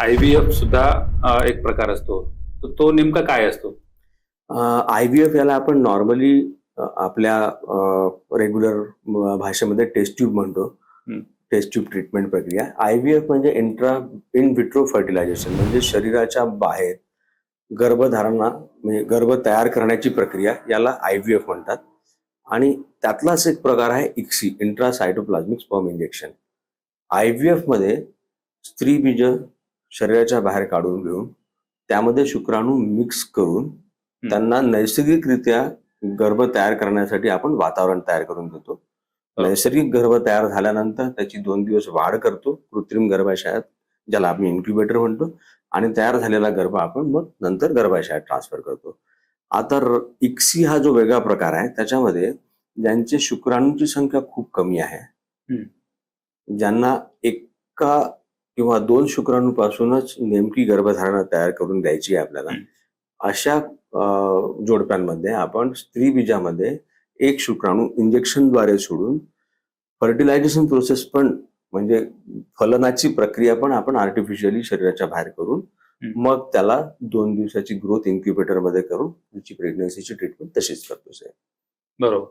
I V F सुद्धा एक प्रकार असतो. तर तो नेमका काय असतो? आय व्ही एफ याला आपण नॉर्मली आपल्या रेग्युलर भाषेमध्ये टेस्ट ट्यूब म्हणतो. टेस्ट ट्यूब ट्रीटमेंट प्रक्रिया. आय व्ही एफ म्हणजे इंट्रा इन विट्रो फर्टिलायझेशन म्हणजे शरीराच्या बाहेर गर्भधारणा म्हणजे गर्भ तयार करण्याची प्रक्रिया याला आय व्ही एफ म्हणतात. आणि त्यातलाच एक प्रकार आहे ICSI intra cytoplasmic sperm injection I V एफमध्ये स्त्री बीज शरीराच्या बाहेर काढून घेऊन त्यामध्ये शुक्राणू मिक्स करून त्यांना नैसर्गिकरित्या गर्भ तयार करण्यासाठी आपण वातावरण तयार करून देतो. नैसर्गिक गर्भ तयार झाल्यानंतर त्याची दोन दिवस वाढ करतो कृत्रिम गर्भाशयात ज्याला आपण इन्क्युबेटर म्हणतो आणि तयार झालेला गर्भ आपण मग नंतर गर्भाशयात ट्रान्सफर करतो. आता इक्सी हा जो वेगळा प्रकार आहे त्याच्यामध्ये ज्यांचे शुक्राणूंची संख्या खूप कमी आहे ज्यांना एका किंवा दोन शुक्राणूपासूनच नेमकी गर्भधारणा तयार करून द्यायची आहे आपल्याला. अशा जोडप्यांमध्ये आपण स्त्री बीजामध्ये एक शुक्राणू इंजेक्शनद्वारे सोडून फर्टिलायझेशन प्रोसेस पण म्हणजे फलनाची प्रक्रिया पण आपण आर्टिफिशियली शरीराच्या बाहेर करून. मग त्याला दोन दिवसाची ग्रोथ इन्क्युबेटरमध्ये करून तिची प्रेग्नन्सीची ट्रीटमेंट तशीच करतो साहेब बरोबर